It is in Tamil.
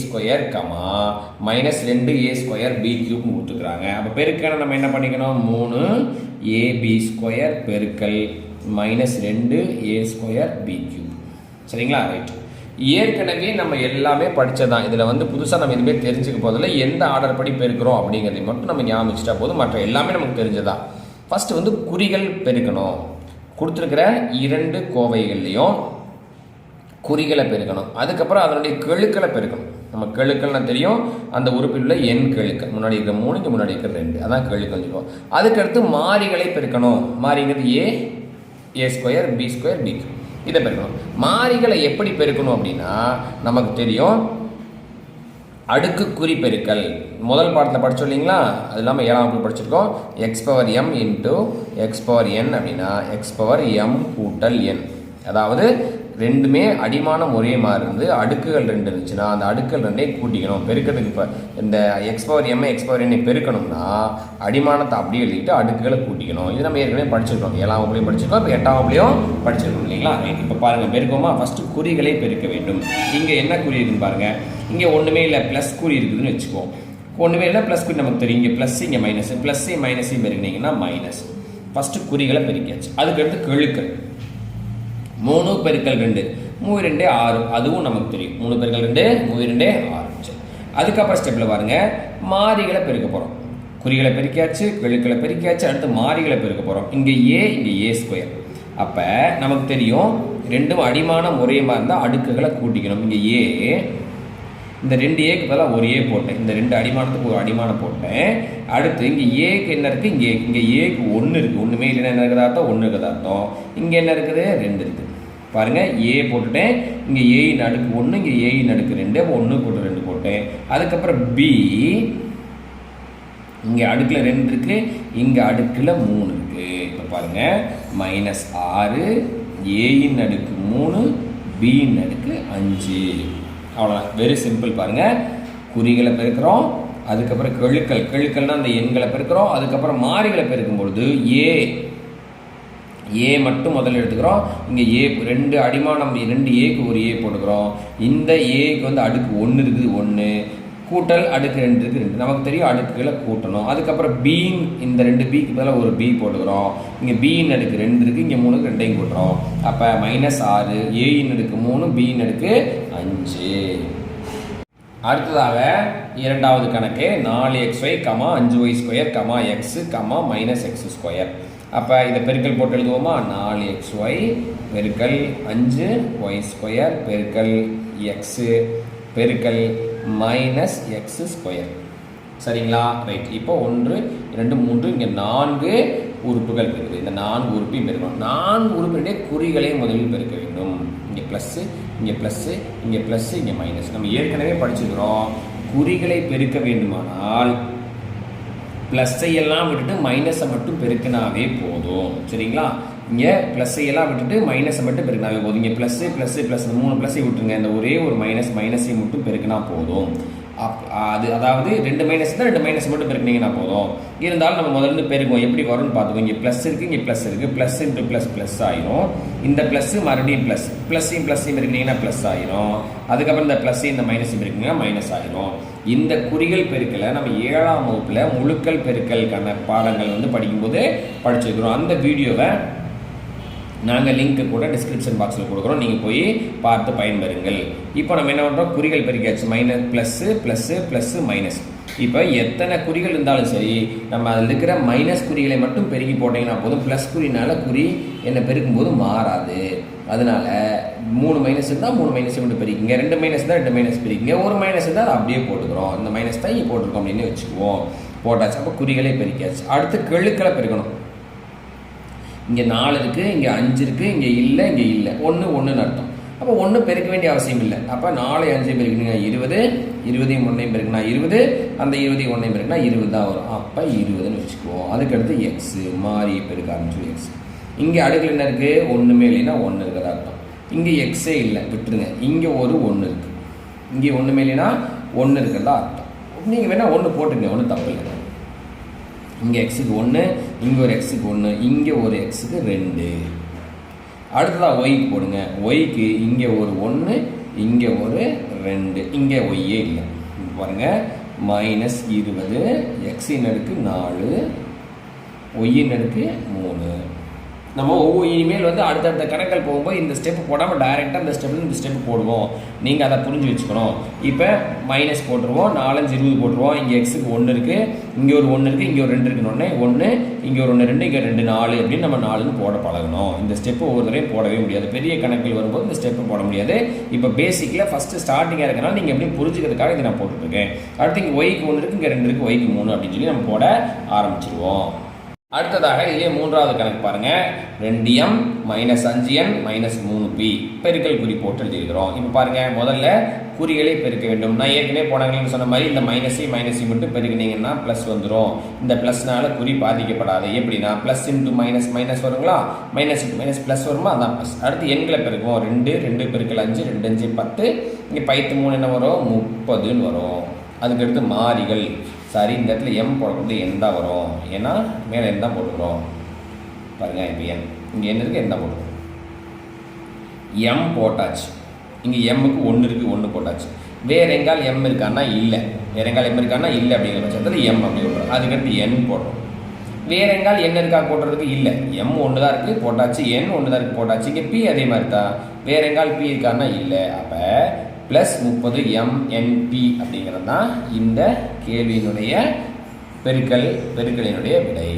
ஸ்கொயர் கமா மைனஸ் ரெண்டு ஏ ஸ்கொயர் பி கியூப்னு கொடுத்துக்கிறாங்க அப்போ பெருக்கான நம்ம என்ன பண்ணிக்கணும்? மூணு ஏபி ஸ்கொயர் பெருக்கல் மைனஸ் ரெண்டு ஏ ஸ்கொயர் பி கியூப் சரிங்களா? ரைட் ஏற்கனவே நம்ம எல்லாமே படித்ததான் இதில் வந்து புதுசாக நம்ம எதுவுமே தெரிஞ்சுக்க போதில்லை எந்த ஆர்டர் படி பெருக்கிறோம் அப்படிங்கிறதை மட்டும் நம்ம ஞாபகம் போதும். மற்ற எல்லாமே நமக்கு தெரிஞ்சதா? ஃபஸ்ட்டு வந்து குறிகள் பெருக்கணும். கொடுத்துருக்கிற இரண்டு கோவைகள்லையும் குறிகளை பெருக்கணும். அதுக்கப்புறம் அதனுடைய கெழுக்களை பெருக்கணும். நம்ம கெழுக்கள்னா தெரியும். அந்த உறுப்பில் உள்ள எண் கெழுக்கள் முன்னாடி இருக்கிற மூணு இங்கே முன்னாடி இருக்கிற ரெண்டு. அதான் கெழுக்கள் சொல்லுவோம். அதுக்கடுத்து மாறிகளை பெருக்கணும். மாறிங்கிறது A A square B square B இதை பெருக்கணும். மாறிகளை எப்படி பெருக்கணும் அப்படின்னா நமக்கு தெரியும். அடுக்கு குறி பெருக்கல். முதல் பாடத்தில் படிச்சோம் இல்லைங்களா? அது இல்லாமல் ஏழாம் வகுப்பு படிச்சிருக்கோம். X power M into X power N அப்படின்னா எக்ஸ் பவர் எம் கூட்டல் என் அதாவது ரெண்டுமே அடிமானம் ஒரே மாதிரி இருந்து அடுக்குகள் ரெண்டு இருந்துச்சுன்னா அந்த அடுக்குகள் ரெண்டே கூட்டிக்கணும். பெருக்கிறதுக்கு இப்போ இந்த X power M X power என்னை பெருக்கணும்னா அடிமானத்தை அப்படியே எழுதிட்டு அடுக்குகளை கூட்டிக்கணும். இது நம்ம ஏற்கனவே படிச்சிருக்கோம். ஏழாம் வகுப்புலையும் படிச்சிருக்கோம். இப்போ எட்டாம் வகுப்புலையும் படிச்சிருக்கோம் இல்லைங்களா? இப்போ பாருங்கள் பெருக்கோமா? ஃபஸ்ட்டு குறிகளை பெருக்க வேண்டும். இங்கே என்ன குறி இருக்குன்னு பாருங்கள் இங்கே ஒன்றுமே இல்லை ப்ளஸ் குறி இருக்குதுன்னு வச்சுக்குவோம் ஒன்றுமே இல்லை ப்ளஸ் குறி நமக்கு தெரியும். இங்கே ப்ளஸ் இங்கே மைனஸ் ப்ளஸ்ஸையும் மைனஸையும் பெருக்கினீங்கன்னா மைனஸ் ஃபஸ்ட்டு குறிகளை பெருக்கியாச்சு. அதுக்கடுத்து கெழுக்கள். மூணு பெருக்கல் ரெண்டு. மூணு ரெண்டே ஆறு. அதுவும் நமக்கு தெரியும். மூணு பெருக்கல் ரெண்டு மூணு ரெண்டே ஆறு. சரி. அதுக்கப்புறம் ஸ்டெப்பில் பாருங்கள் மாறிகளை பெருக்க போகிறோம் குறிகளை பெருக்கியாச்சு கெழுக்களை பெருக்கியாச்சு அடுத்து மாறிகளை பெருக்க போகிறோம் இங்கே ஏ இங்கே ஏ ஸ்கொயர் அப்போ நமக்கு தெரியும் ரெண்டும் அடிமானம் ஒரே மாதிரி இருந்தால் அடுக்குகளை கூட்டிக்கணும். இங்கே ஏ இந்த ரெண்டு ஏக்கு பதிலாக ஒரு ஏ போட்டேன். இந்த ரெண்டு அடிமானத்துக்கு ஒரு அடிமானம் போட்டேன். அடுத்து இங்கே ஏக்கு என்ன இருக்குது இங்கே இங்கே ஏக்கு ஒன்று இருக்குது ஒன்றுமே இல்லைன்னா என்ன இருக்குதா அர்த்தம் ஒன்று இருக்குதா அர்த்தம் இங்கே என்ன இருக்குது? ரெண்டு இருக்குது. பாருங்கள் ஏ போட்டுட்டேன் இங்கே ஏயின் அடுக்கு ஒன்று இங்கே ஏயின் அடுக்கு ரெண்டு அப்போ ஒன்று போட்டு ரெண்டு போட்டேன். அதுக்கப்புறம் பி இங்கே அடுக்கில் ரெண்டு இருக்குது இங்கே அடுக்கில் மூணு இருக்குது இப்போ பாருங்கள் மைனஸ் ஆறு ஏயின் அடுக்கு மூணு பியின் அடுக்கு அஞ்சு. அவ்வளோதான் வெரி சிம்பிள் பாருங்கள் குறிகளை பெருக்கிறோம் அதுக்கப்புறம் கெழுக்கள். கெழுக்கள்னால் அந்த எண்களை பெருக்கிறோம் அதுக்கப்புறம் மாறிகளை பெருக்கும் பொழுது ஏ ஏ மட்டும் முதல்ல எடுத்துக்கிறோம். இங்கே ஏ ரெண்டு அடிமானம் ரெண்டு ஏக்கு ஒரு ஏ போட்டுக்கிறோம். இந்த ஏக்கு வந்து அடுக்கு ஒன்று இருக்குது ஒன்று கூட்டல் அடுக்கு ரெண்டு இருக்குது ரெண்டு. நமக்கு தெரியும் அடுக்குகளை கூட்டணும். அதுக்கப்புறம் பீன் இந்த ரெண்டு பிக்கு பதிலாக ஒரு பி போட்டுக்கிறோம். இங்கே பியின் அடுக்கு ரெண்டு இருக்குது இங்கே மூணுக்கு ரெண்டையும் கூட்டுறோம். அப்போ மைனஸ் ஆறு ஏயின் அடுக்கு மூணு பியின் அடுக்கு அஞ்சு. அடுத்ததாக இரண்டாவது கணக்கு நாலு எக்ஸ் ஒய் கமா அஞ்சு Y square comma X comma minus X square அப்போ இதை பெருக்கல் போட்டு எழுதுவோமா? நாலு எக்ஸ் ஒய் பெருக்கல் அஞ்சு ஒய் ஸ்கொயர் பெருக்கல் எக்ஸு பெருக்கல் மைனஸ் எக்ஸ் ஸ்கொயர் சரிங்களா? ரைட் இப்போ ஒன்று ரெண்டு மூன்று இங்கே நான்கு உறுப்புகள் இருக்குது. இந்த நான்கு உறுப்பையும் பெருக்கணும். நான்கு உறுப்பினுடைய குறிகளை முதலில் பெருக்க வேண்டும். இங்கே ப்ளஸ்ஸு இங்கே ப்ளஸ்ஸு இங்கே ப்ளஸ்ஸு இங்கே மைனஸ் நம்ம ஏற்கனவே படிச்சிருக்கிறோம். குறிகளை பெருக்க வேண்டுமானால் ப்ளஸ்ஸை எல்லாம் விட்டுட்டு மைனஸை மட்டும் பெருக்கினாவே போதும். சரிங்களா? இங்கே ப்ளஸ்ஸை எல்லாம் விட்டுட்டு மைனஸை மட்டும் பெருக்கினாவே போதும். இங்கே ப்ளஸ்ஸு ப்ளஸ்ஸு ப்ளஸ் மூணு ப்ளஸ்ஸை விட்டுருங்க. இந்த ஒரே ஒரு மைனஸ் மைனஸை மட்டும் பெருக்கினா போதும். அப் அது அதாவது ரெண்டு மைனஸ் தான் ரெண்டு மைனஸ் மட்டும் பெருக்கினீங்கன்னா போதும். இருந்தாலும் நம்ம முதல்ல இருந்து பெருக்குவோம். எப்படி வரும்னு பார்த்துக்கோ. இங்கே ப்ளஸ் இருக்குது இங்கே ப்ளஸ் இருக்குது ப்ளஸ் இன்ட்டு ப்ளஸ் ப்ளஸ் ஆயிரும். இந்த ப்ளஸ்ஸு மறுபடியும் ப்ளஸ் ப்ளஸ்ஸையும் ப்ளஸ்ஸையும் பெருக்கினீங்கன்னா ப்ளஸ் ஆயிரும். அதுக்கப்புறம் இந்த ப்ளஸ்ஸையும் இந்த மைனஸையும் பெருக்கினீங்கன்னா மைனஸ் ஆயிரும். இந்த குறிகள் பெருக்கலை நம்ம ஏழாம் வகுப்பில் முழுக்கல் பெருக்கலுக்கான பாடங்கள் வந்து படிக்கும்போது படிச்சிருக்கிறோம். அந்த வீடியோவை நாங்கள் லிங்க்கு கூட டிஸ்கிரிப்ஷன் பாக்ஸில் கொடுக்குறோம். நீங்கள் போய் பார்த்து பயன்பெறுங்கள். இப்போ நம்ம என்ன பண்ணுறோம் குறிகள் பெருக்கியாச்சு. Minus plus plus plus minus இப்போ எத்தனை குறிகள் இருந்தாலும் சரி நம்ம அதில் இருக்கிற மைனஸ் குறிகளை மட்டும் பெருக்கி போட்டிங்கன்னா போதும். ப்ளஸ் குறினால குறி என்ன பெருக்கும்போது மாறாது. அதனால மூணு மைனஸ் இருந்தால் மூணு மைனஸ் மட்டும் பிரிக்குங்க. ரெண்டு மைனஸ் தான் ரெண்டு மைனஸ் பிரிக்குங்க. ஒரு மைனஸ் இருந்தால் அதை அப்படியே போட்டுக்கிறோம். இந்த மைனஸ் தான் போட்டிருக்கோம் அப்படின்னு வச்சுக்குவோம். போட்டாச்சு. அப்போ குறிகளே பெருக்கியாச்சு. அடுத்து கெழுக்களை பெருக்கணும். இங்கே நாலு இருக்குது இங்கே அஞ்சு இருக்குது இங்கே இல்லை இங்கே இல்லை. ஒன்று ஒன்றுன்னு அர்த்தம். அப்போ ஒன்று பெருக்க வேண்டிய அவசியம் இல்லை. அப்போ நாலு அஞ்சு பெருக்கணுங்க இருபது இருபதையும் ஒன்றையும் பெருக்கினா இருபது அந்த இருபதையும் ஒன்றையும் பெருக்கினா இருபது தான் வரும். அப்போ இருபதுன்னு வச்சுக்குவோம். அதுக்கடுத்து எக்ஸு மாறி பெருக்க ஆரம்பிச்சு எக்ஸ் இங்கே அடுக்கில் என்ன இருக்குது ஒன்றுமே இல்லைன்னா ஒன்று இருக்கிறதா அர்த்தம். இங்கே எக்ஸே இல்லை. விட்டுருங்க. இங்கே ஒரு ஒன்று இருக்குது இங்கே ஒன்றுமே இல்லைன்னா ஒன்று இருக்கிறதா அர்த்தம். நீங்கள் வேணால் ஒன்று போட்டுங்க ஒன்றும் தப்பு இல்லை. இங்கே எக்ஸுக்கு ஒன்று இங்கே ஒரு எக்ஸுக்கு ஒன்று இங்கே ஒரு எக்ஸுக்கு ரெண்டு. அடுத்ததாக ஒய்க்கு போடுங்க. ஒய்க்கு இங்கே ஒரு ஒன்று இங்கே ஒரு ரெண்டு. இங்கே ஒய்யே இல்லை. பாருங்கள் பாருங்க. மைனஸ் இருபது எக்ஸின் அடுக்கு நாலு ஒய்யின் அடுக்கு மூணு. நம்ம ஒவ்வொரு இனிமேல் வந்து அடுத்தடுத்த கணக்கில் போகும்போது இந்த ஸ்டெப் போடாமல் டைரெக்டாக இந்த ஸ்டெப்னு இந்த ஸ்டெப் போடுவோம். நீங்கள் அதை புரிஞ்சு வச்சுக்கணும். இப்போ மைனஸ் போட்டுருவோம் நாலஞ்சு இருபது போட்டுருவோம். இங்கே எக்ஸுக்கு ஒன்று இருக்குது இங்கே ஒரு ஒன்று இருக்குது இங்கே ஒரு ரெண்டு இருக்குன்னு ஒன்று இங்கே ஒரு ஒன்று ரெண்டு இங்கே ரெண்டு நாலு அப்படின்னு நம்ம நாலுன்னு போட பழகணும். இந்த ஸ்டெப்பு ஒவ்வொரு தடவையும் போடவே முடியாது. பெரிய கணக்கில் வரும்போது இந்த ஸ்டெப்பு போட முடியாது. இப்போ பேசிக்கில் ஃபஸ்ட்டு ஸ்டார்டிங்காக இருக்கனால நீங்கள் எப்படி புரிஞ்சுக்கிறதுக்காக இதை நான் போட்டுருக்கேன் அடுத்து இங்கே ஒய்க்கு ஒன்று இருக்குது இங்கே ரெண்டு இருக்குது ஒய்க்கு மூணு அப்படின்னு சொல்லி நம்ம போட ஆரம்பிச்சிருவோம். அடுத்ததாக இதே மூன்றாவது கணக்கு பாருங்க. ரெண்டு எம் மைனஸ் அஞ்சு என் மைனஸ் மூணு பி பெருக்கல் குறி போட்டு எழுதியிருக்கிறோம். இப்போ பாருங்க முதல்ல குறிகளை பெருக்க வேண்டும். நான் ஏற்கனவே போனாங்கன்னு சொன்ன மாதிரி இந்த மைனஸை மைனஸை மட்டும் பெருக்கினீங்கன்னா ப்ளஸ் வந்துடும் இந்த ப்ளஸ்னால குறி பாதிக்கப்படாது. எப்படின்னா ப்ளஸ் இன்ட்டு மைனஸ் மைனஸ் வருங்களா? மைனஸ் இன்ட்டு மைனஸ் ப்ளஸ் வருமா? அதான் ப்ளஸ் அடுத்து எண்களை பெருக்குவோம். ரெண்டு ரெண்டு பெருக்கல் அஞ்சு ரெண்டு அஞ்சு பத்து. இங்கே பைத்து மூணு என்ன வரும்? முப்பதுன்னு வரும். அதுக்கடுத்து மாறிகள். சரி இந்த இடத்துல எம் போடக்கூடிய என் தான் வரும்? ஏன்னா மேலே என் தான் போட்டுக்கிறோம் பாருங்க இப்போ என் இங்கே என்ன இருக்குது என் தான் போட்டுக்கிறோம் எம் போட்டாச்சு. இங்கே எம்முக்கு ஒன்று இருக்குது ஒன்று போட்டாச்சு. வேற எங்கால் எம் இருக்கான்னா இல்லை. வேற எங்கால் எம் இருக்கான்னா இல்லை அப்படிங்கிற பட்சத்தில் எம் அப்படி விட்றோம் அதுக்கடுத்து என் போடுறோம் வேற எங்கால் என் இருக்கா போடுறதுக்கு இல்லை. எம் ஒன்று தான் இருக்குது போட்டாச்சு. என் ஒன்று தான் இருக்குது போட்டாச்சு. இங்கே பி அதே மாதிரி தான் வேற எங்கால் பி இருக்கான்னா இல்லை. அப்போ ப்ளஸ் முப்பது எம்என்பி அப்படிங்கிறது தான் இந்த கேள்வியினுடைய பெருக்கல் பெருக்கலினுடைய விடை.